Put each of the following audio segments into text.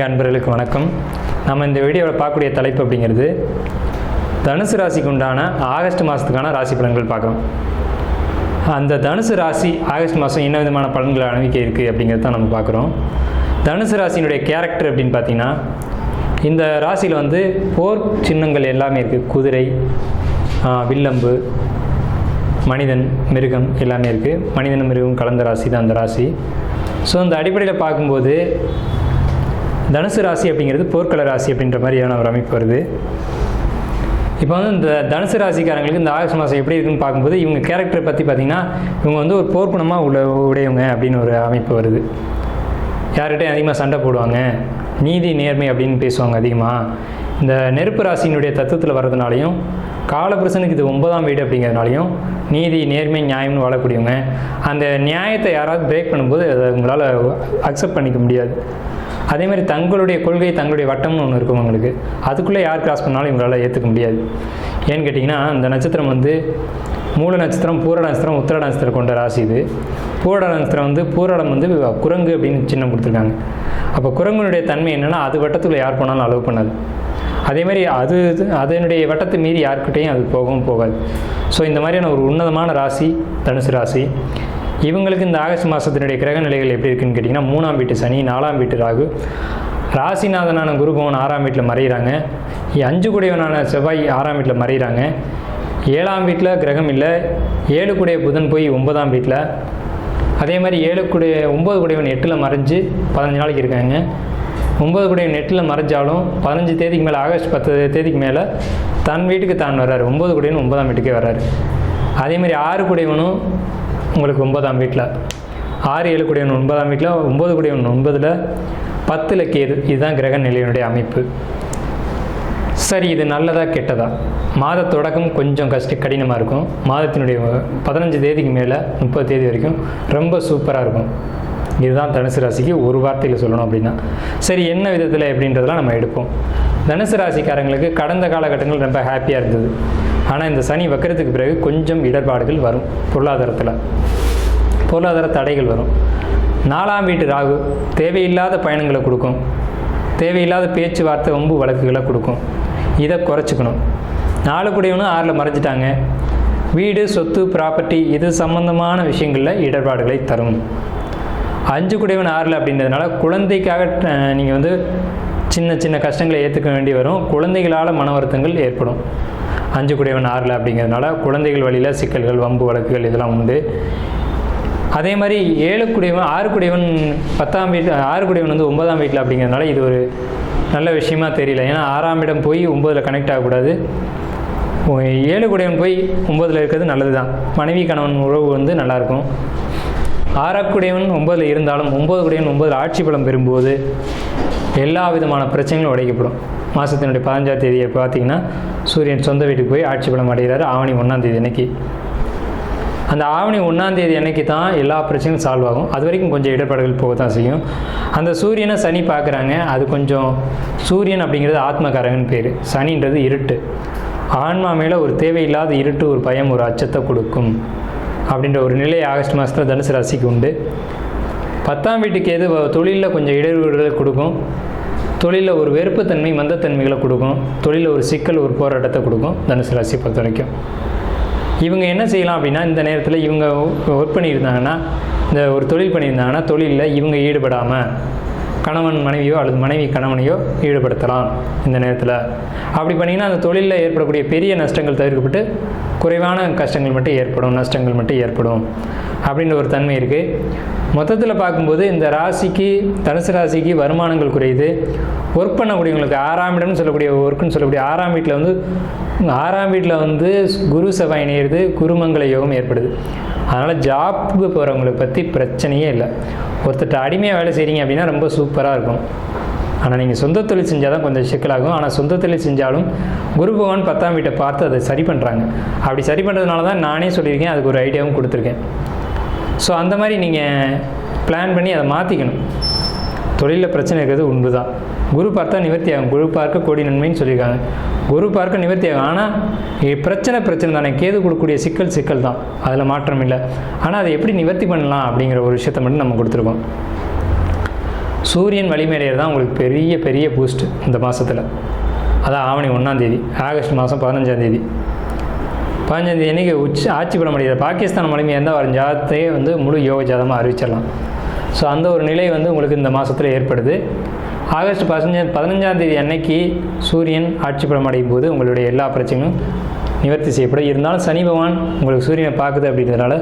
ஆன்மீக அன்பர்களுக்கு வணக்கம். நம்ம இந்த வீடியோவில் பார்க்கக்கூடிய தலைப்பு அப்படிங்கிறது தனுசு ராசிக்கு உண்டான ஆகஸ்ட் மாதத்துக்கான ராசி பலன்கள் பார்க்குறோம் அந்த தனுசு ராசி ஆகஸ்ட் மாதம் என்ன விதமான பலன்களை அனுபவிக்க இருக்குது அப்படிங்கிறது தான் நம்ம பார்க்குறோம். தனுசு ராசியினுடைய கேரக்டர் அப்படின்னு பார்த்தீங்கன்னா இந்த ராசியில் வந்து போர் சின்னங்கள் எல்லாமே இருக்குது குதிரை வில்லம்பு மனிதன் மிருகம் எல்லாமே இருக்குது மனிதன் மிருகம் கலந்த ராசி தான் அந்த ராசி. ஸோ அந்த அடிப்படையில் பார்க்கும்போது தனுசு ராசி அப்படிங்கிறது போர்க்கள ராசி அப்படின்ற மாதிரியான ஒரு அமைப்பு வருது. இப்போ வந்து இந்த தனுசு ராசிக்காரங்களுக்கு இந்த ஆகஸ்ட் மாதம் எப்படி இருக்குன்னு பார்க்கும்போது இவங்க கேரக்டரை பற்றி பார்த்தீங்கன்னா இவங்க வந்து ஒரு போர்க்குணமாக உள்ள உடையவங்க அப்படின்னு ஒரு அமைப்பு வருது. யார்கிட்டையும் அதிகமாக சண்டை போடுவாங்க. நீதி நேர்மை அப்படின்னு பேசுவாங்க அதிகமாக இந்த நெருப்பு ராசியினுடைய தத்துவத்தில் வர்றதுனாலையும் காலபுருஷனுக்கு இது ஒன்பதாம் வீடு அப்படிங்கிறதுனாலையும் நீதி நேர்மை நியாயம்னு வாழக்கூடியவங்க அந்த நியாயத்தை யாராவது பிரேக் பண்ணும்போது அதை உங்களால் அக்செப்ட் பண்ணிக்க முடியாது. அதே மாதிரி தங்களுடைய கொள்கை தங்களுடைய வட்டம்னு ஒன்று இருக்கும் அவங்களுக்கு அதுக்குள்ளே யார் கிராஸ் பண்ணாலும் இவங்களால் ஏற்றுக்க முடியாது. ஏன்னு கேட்டிங்கன்னா அந்த நட்சத்திரம் வந்து மூல நட்சத்திரம் பூரட நட்சத்திரம் உத்திர நட்சத்திரம் கொண்ட ராசி இது. பூரட நட்சத்திரம் வந்து பூரடம் வந்து குரங்கு அப்படின்னு சின்னம் கொடுத்துருக்காங்க. அப்போ குரங்குனுடைய தன்மை என்னென்னா அது வட்டத்துக்குள்ளே யார் போனாலும் அலோவ் பண்ணாது. அதே மாதிரி அது அதனுடைய வட்டத்தை மீறி யாருக்கிட்டேயும் அது போகவும் போகாது. ஸோ இந்த மாதிரியான ஒரு உன்னதமான ராசி தனுசு ராசி. இவங்களுக்கு இந்த ஆகஸ்ட் மாதத்தினுடைய கிரக நிலைகள் எப்படி இருக்குன்னு கேட்டிங்கன்னா மூணாம் வீட்டு சனி நாலாம் வீட்டு ராகு. ராசிநாதனான குருபவன் ஆறாம் வீட்டில் மறைகிறாங்க அஞ்சு குடையவனான செவ்வாய் ஆறாம் வீட்டில் மறைகிறாங்க ஏழாம் வீட்டில் கிரகம் இல்லை. ஏழு குடைய புதன் போய் ஒன்பதாம் வீட்டில். அதே மாதிரி ஏழு குடைய ஒம்பது குடையவன் எட்டில் மறைஞ்சு பதினஞ்சு நாளைக்கு இருக்காங்க. ஒம்பது குடையவன் எட்டில் மறைஞ்சாலும் பதினஞ்சு தேதிக்கு மேலே ஆகஸ்ட் பத்து தேதிக்கு மேலே தன் வீட்டுக்கு தான் வர்றாரு. ஒம்பது குடையவன் ஒன்பதாம் வீட்டுக்கே வர்றாரு. அதே மாதிரி ஆறு குடையவனும் உங்களுக்கு ஒன்பதாம் வீட்டில் ஆறு ஏழு குடையவன் ஒன்பதாம் வீட்டில் ஒம்பது குடையவன் ஒன்பதில் பத்தில் கேது. இதுதான் கிரக நிலையினுடைய அமைப்பு. சரி இது நல்லதா கெட்டதா? மாத தொடக்கம் கொஞ்சம் கஷ்ட கடினமாக இருக்கும். மாதத்தினுடைய பதினஞ்சு தேதிக்கு மேலே முப்பது தேதி வரைக்கும் ரொம்ப சூப்பராக இருக்கும். இதுதான் தனுசு ராசிக்கு ஒரு வார்த்தையில் சொல்லணும் அப்படின்னா. சரி என்ன விதத்தில் எப்படின்றதெல்லாம் நம்ம எடுப்போம். தனுசு ராசிக்காரங்களுக்கு கடந்த காலகட்டங்கள் ரொம்ப ஹாப்பியாக இருந்தது. ஆனால் இந்த சனி வக்கரத்துக்கு பிறகு கொஞ்சம் இடர்பாடுகள் வரும் பொருளாதாரத்தில். பொருளாதார தடைகள் வரும். நாலாம் வீட்டு ராகு தேவையில்லாத பயணங்களை கொடுக்கும். தேவையில்லாத பேச்சுவார்த்தை வம்பு வழக்குகளை கொடுக்கும். இதை குறைச்சிக்கணும். நாலு குடையவனும் ஆறில் மறைஞ்சிட்டாங்க. வீடு சொத்து ப்ராப்பர்ட்டி இது சம்பந்தமான விஷயங்களில் இடர்பாடுகளை தரும். அஞ்சு குடைவன் ஆறில் அப்படின்றதுனால குழந்தைக்காக நீங்கள் வந்து சின்ன சின்ன கஷ்டங்களை ஏற்றுக்க வேண்டி வரும். குழந்தைகளால் மன வருத்தங்கள் ஏற்படும். அஞ்சு குடையவன் ஆறில் அப்படிங்கிறதுனால குழந்தைகள் வழியில் சிக்கல்கள் வம்பு வழக்குகள் இதெல்லாம் உண்டு. அதே மாதிரி ஏழு குடையவன் ஆறு குடையவன் பத்தாம் வீட்டு ஆறு குடையவன் வந்து ஒன்பதாம் வீட்டில் அப்படிங்கிறதுனால இது ஒரு நல்ல விஷயமா தெரியல. ஏன்னா ஆறாம் இடம் போய் ஒம்பதில் கனெக்ட் ஆகக்கூடாது. ஏழு குடையவன் போய் ஒம்பதில் இருக்கிறது நல்லது தான் மனைவி கணவன் உறவு வந்து நல்லாயிருக்கும். ஆறாக்குடையவன் ஒம்பதில் இருந்தாலும் ஒம்பது குடையவன் ஒம்பதில் ஆட்சி பலம் பெறும்போது எல்லா விதமான பிரச்சனைகளும் உடைக்கப்படும். மாதத்தினுடைய பதினஞ்சாம் தேதியை பார்த்தீங்கன்னா சூரியன் சொந்த வீட்டுக்கு போய் ஆட்சி பலம் அடைகிறார். ஆவணி ஒன்றாம் தேதி அன்னைக்கு. அந்த ஆவணி ஒன்றாம் தேதி அன்னைக்கு தான் எல்லா பிரச்சனையும் சால்வ் ஆகும். அது வரைக்கும் கொஞ்சம் இடர்பாடுகள் போக தான் செய்யும். அந்த சூரியனை சனி பார்க்குறாங்க. அது கொஞ்சம் சூரியன் அப்படிங்கிறது ஆத்மகாரகன் பேர். சனின்றது இருட்டு. ஆன்மா மேலே ஒரு தேவையில்லாத இருட்டு ஒரு பயம் ஒரு அச்சத்தை கொடுக்கும் அப்படின்ற ஒரு நிலை ஆகஸ்ட் மாதத்தில் தனுசு ராசிக்கு உண்டு. பத்தாம் வீட்டுக்கு எது தொழிலில் கொஞ்சம் இடையூறுகளை கொடுக்கும். தொழிலில் ஒரு வெறுப்புத்தன்மை மந்தத்தன்மைகளை கொடுக்கும். தொழிலில் ஒரு சிக்கல் ஒரு போராட்டத்தை கொடுக்கும். தனுசு ராசி பொறுத்த வரைக்கும். இவங்க என்ன செய்யலாம் அப்படின்னா இந்த நேரத்தில் இவங்க ஒர்க் பண்ணியிருந்தாங்கன்னா இந்த ஒரு தொழில் பண்ணியிருந்தாங்கன்னா தொழிலில் இவங்க ஈடுபடாமல் கணவன் மனைவியோ அல்லது மனைவி கணவனையோ ஈடுபடுத்தலாம் இந்த நேரத்தில். அப்படி பண்ணிங்கன்னா அந்த தொழிலில் ஏற்படக்கூடிய பெரிய நஷ்டங்கள் தவிர்க்கப்பட்டு குறைவான கஷ்டங்கள் மட்டும் ஏற்படும் நஷ்டங்கள் மட்டும் ஏற்படும் அப்படின்ற ஒரு தன்மை இருக்குது மொத்தத்தில் பார்க்கும்போது இந்த ராசிக்கு தனுசு ராசிக்கு வருமானங்கள் குறையுது. ஒர்க் பண்ணக்கூடியவங்களுக்கு ஆறாம் இடம்னு சொல்லக்கூடிய ஒர்க்குன்னு சொல்லக்கூடிய ஆறாம் வீட்டில் வந்து ஆறாம் வீட்டில் வந்து குரு செவ்வாய் நேருது குருமங்கல யோகம் ஏற்படுது. அதனால் ஜாப்புக்கு போகிறவங்களை பற்றி பிரச்சனையே இல்லை. ஒருத்தர்கிட்ட அடிமையாக வேலை செய்கிறீங்க அப்படின்னா ரொம்ப சூப்பராக இருக்கும். ஆனால் நீங்கள் சொந்த தொழில் செஞ்சால் தான் கொஞ்சம் சிக்கலாகும் ஆனால் சொந்த தொழில் செஞ்சாலும் குரு பகவான் பத்தாம் வீட்டை பார்த்து அதை சரி பண்ணுறாங்க அப்படி சரி பண்ணுறதுனால தான் நானே சொல்லியிருக்கேன் அதுக்கு ஒரு ஐடியாவும் கொடுத்துருக்கேன். ஸோ அந்த மாதிரி நீங்கள் பிளான் பண்ணி அதை மாற்றிக்கணும் தொழிலில் பிரச்சனை இருக்கிறது உண்மை தான் குரு பார்த்தா நிவர்த்தி ஆகும் குரு பார்க்க கோடி நன்மைன்னு சொல்லியிருக்காங்க. குரு பார்க்க நிவர்த்தி ஆகும் ஆனால் பிரச்சனை பிரச்சனை தானே. கேது கொடுக்கக்கூடிய சிக்கல் சிக்கல் தான் அதில் மாற்றம் இல்லை. ஆனால் அதை எப்படி நிவர்த்தி பண்ணலாம் அப்படிங்கிற ஒரு விஷயத்தை மட்டும் நம்ம கொடுத்துருக்கோம். சூரியன் வலிமையடைகிறது தான் உங்களுக்கு பெரிய பெரிய பூஸ்ட் இந்த மாதத்தில் அதான் ஆவணி ஒன்றாந்தேதி ஆகஸ்ட் மாதம் பதினஞ்சாந்தேதி பதினஞ்சாந்தேதி அன்றைக்கி உச்ச ஆட்சி பண்ண முடியாது. பாகிஸ்தான் மலைமையாக இருந்தால் வரும் ஜாதத்தையே வந்து முழு யோக ஜாதமாக அறிவிச்சிடலாம். ஸோ அந்த ஒரு நிலை வந்து உங்களுக்கு இந்த மாதத்தில் ஏற்படுது. ஆகஸ்ட் பதினஞ்சா பதினஞ்சாந்தேதி அன்னைக்கு சூரியன் ஆட்சி பலம் அடையும் போது உங்களுடைய எல்லா பிரச்சனையும் நிவர்த்தி செய்யப்படும். இருந்தாலும் சனி பகவான் உங்களுக்கு சூரியனை பார்க்குது அப்படின்றதுனால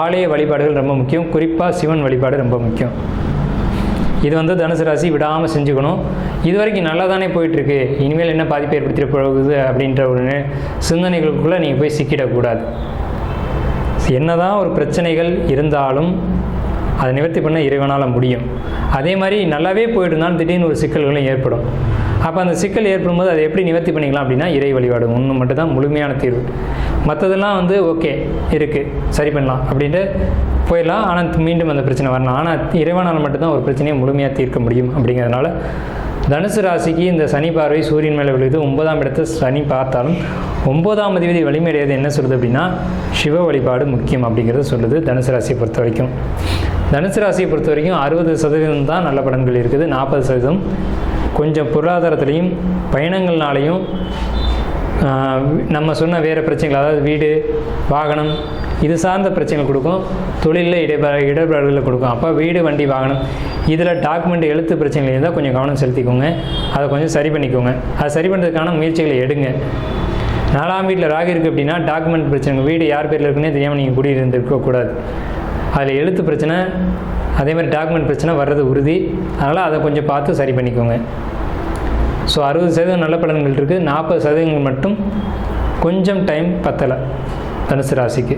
ஆலய வழிபாடுகள் ரொம்ப முக்கியம். குறிப்பாக சிவன் வழிபாடு ரொம்ப முக்கியம். இது வந்து தனுசு ராசி விடாமல் செஞ்சுக்கணும். இது வரைக்கும் நல்லா தானே போயிட்டுருக்கு. இனிமேல் என்ன பாதிப்பு ஏற்படுத்திட போகுது அப்படின்ற ஒரு சிந்தனைகளுக்குள்ளே நீங்கள் போய் சிக்கிடக்கூடாது. என்னதான் ஒரு பிரச்சனைகள் இருந்தாலும் அதை நிவர்த்தி பண்ண இறைவனால் முடியும். அதே மாதிரி நல்லாவே போயிட்டு இருந்தாலும் திடீர்னு ஒரு சிக்கல்களும் ஏற்படும். அப்போ அந்த சிக்கல் ஏற்படும் போது அதை எப்படி நிவர்த்தி பண்ணிக்கலாம் அப்படின்னா இறை வழிபாடு. ஒன்று மட்டும் தான் முழுமையான தீர்வு. மற்றதெல்லாம் வந்து ஓகே இருக்குது சரி பண்ணலாம் அப்படின்ட்டு போயிடலாம். ஆனால் மீண்டும் அந்த பிரச்சனை வரலாம் ஆனால் இறைவனால் மட்டும்தான் ஒரு பிரச்சனையை முழுமையாக தீர்க்க முடியும் அப்படிங்கிறதுனால தனுசு ராசிக்கு இந்த சனி பார்வை சூரியன் மேலே விழுது. ஒன்பதாம் இடத்தை சனி பார்த்தாலும் ஒன்பதாம் அதிபதி வலிமையடையாது. என்ன சொல்லுது அப்படின்னா சிவ வழிபாடு முக்கியம் அப்படிங்கிறத சொல்லுது தனுசு ராசியை பொறுத்த வரைக்கும் தனுசு ராசியை பொறுத்த வரைக்கும் அறுபது சதவீதம் தான் நல்ல பலன்கள் இருக்குது. நாற்பது சதவீதம் கொஞ்சம் பொருளாதாரத்துலேயும் பயணங்கள்னாலையும் நம்ம சொன்ன வேறு பிரச்சனைகள் அதாவது வீடு வாகனம் இது சார்ந்த பிரச்சனைகள் கொடுக்கும். தொழிலில் இடைபா இடர்பாடுகளை கொடுக்கும். அப்போ வீடு வண்டி வாகனம் இதில் டாக்குமெண்ட் எழுத்து பிரச்சனைகள் இருந்தால் கொஞ்சம் கவனம் செலுத்திக்கோங்க. அதை கொஞ்சம் சரி பண்ணிக்கோங்க. அதை சரி பண்ணுறதுக்கான முயற்சிகளை எடுங்க. நாலாம் வீட்டில் ராகு இருக்குது அப்படின்னா டாக்குமெண்ட் பிரச்சனை வீடு யார் பேரில் இருக்குன்னே தெரியாமல் நீங்கள் குடியிருந்திருக்கக்கூடாது அதில் எழுத்து பிரச்சனை அதே மாதிரி டாக்குமெண்ட் பிரச்சனை வர்றது உறுதி. அதனால் அதை கொஞ்சம் பார்த்து சரி பண்ணிக்கோங்க. ஸோ அறுபது சதவீதம் நல்ல பலன்கள் இருக்குது நாற்பது சதவீதங்கள் மட்டும் கொஞ்சம் டைம் பத்தலை. தனுசு ராசிக்கு.